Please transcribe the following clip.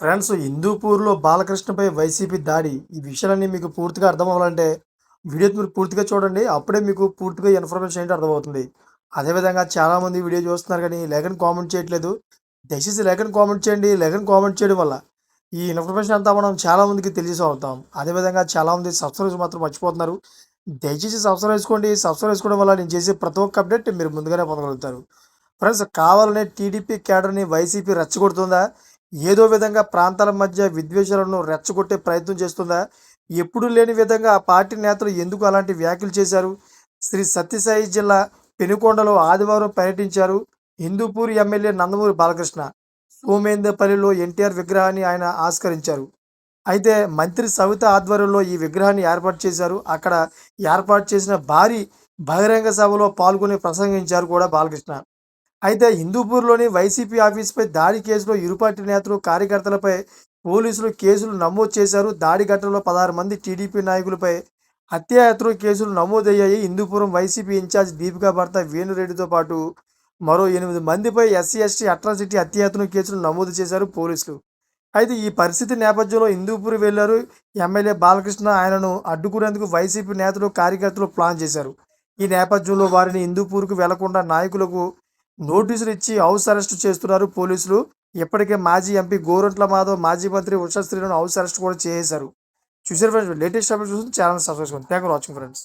Friends హిందూపూర్లో బాలకృష్ణపై YCP దాడి. ఈ విషయాలన్నీ మీకు పూర్తిగా అర్థం అవ్వాలంటే వీడియో మీరు పూర్తిగా చూడండి. అప్పుడే మీకు పూర్తిగా ఇన్ఫర్మేషన్ ఏంటి అర్థమవుతుంది. అదేవిధంగా చాలామంది వీడియో చూస్తున్నారు కానీ లేఖను కామెంట్ చేయట్లేదు. దయచేసి లేఖను కామెంట్ చేయండి. లేఖను కామెంట్ చేయడం వల్ల ఈ ఇన్ఫర్మేషన్ అంతా మనం చాలామందికి మందికి అదేవిధంగా చాలామంది సబ్స్క్రైబ్ మాత్రం మర్చిపోతున్నారు. దయచేసి సబ్స్క్రైబ్ చేసుకోండి. సబ్స్క్రైబ్ చేసుకోవడం వల్ల నేను చేసే ప్రతి ఒక్క అప్డేట్ మీరు ముందుగానే పొందగలుగుతారు. ఫ్రెండ్స్ కావాలనే టీడీపీ క్యాడర్ని వైసీపీ రెచ్చగొడుతుందా? ఏదో విధంగా ప్రాంతాల మధ్య విద్వేషాలను రెచ్చగొట్టే ప్రయత్నం చేస్తుందా? ఎప్పుడు లేని విధంగా ఆ పార్టీ నేతలు ఎందుకు అలాంటి వ్యాఖ్యలు చేశారు? శ్రీ సత్యసాయి జిల్లా పెనుకొండలో ఆదివారం పర్యటించారు హిందూపూర్ ఎమ్మెల్యే నందమూరి బాలకృష్ణ. సోమేందపల్లిలో ఎన్టీఆర్ విగ్రహాన్ని ఆయన ఆస్కరించారు. అయితే మంత్రి సవిత ఆధ్వర్యంలో ఈ విగ్రహాన్ని ఏర్పాటు చేశారు. అక్కడ ఏర్పాటు చేసిన భారీ బహిరంగ సభలో పాల్గొని ప్రసంగించారు కూడా బాలకృష్ణ. అయితే హిందూపూర్లోని వైసీపీ ఆఫీసుపై దాడి కేసులో ఇరు పార్టీ నేతలు కార్యకర్తలపై పోలీసులు కేసులు నమోదు చేశారు. దాడి ఘటనలో పదహారు మంది టీడీపీ నాయకులపై హత్యాయత్నం కేసులు నమోదయ్యాయి. హిందూపురం వైసీపీ ఇన్ఛార్జ్ దీపికా భర్త వేణురెడ్డితో పాటు మరో ఎనిమిది మందిపై ఎస్సీ ఎస్టీ అట్రాసిటీ హత్యాయత్నం కేసులు నమోదు చేశారు పోలీసులు. అయితే ఈ పరిస్థితి నేపథ్యంలో హిందూపూర్ వెళ్ళారు. ఎమ్మెల్యే బాలకృష్ణ ఆయనను అడ్డుకునేందుకు వైసీపీ నేతలు కార్యకర్తలు ప్లాన్ చేశారు. ఈ నేపథ్యంలో వారిని హిందూపూర్కు వెళ్ళకుండా నాయకులకు నోటీసులు ఇచ్చి హౌస్ అరెస్ట్ చేస్తున్నారు పోలీసులు. ఇప్పటికే మాజీ ఎంపీ గోరంట్ల మాధవ్ మాజీ మంత్రి ఉషాశ్రీలను హౌస్ అరెస్ట్ కూడా చేశారు చూసారు ఫ్రెండ్స్ లేటెస్ట్ అప్డేట్ చూసి ఛానల్ సబ్స్క్రైబ్ చేసుకోండి థ్యాంక్ ఫర్ వాచింగ్ ఫ్రెండ్స్.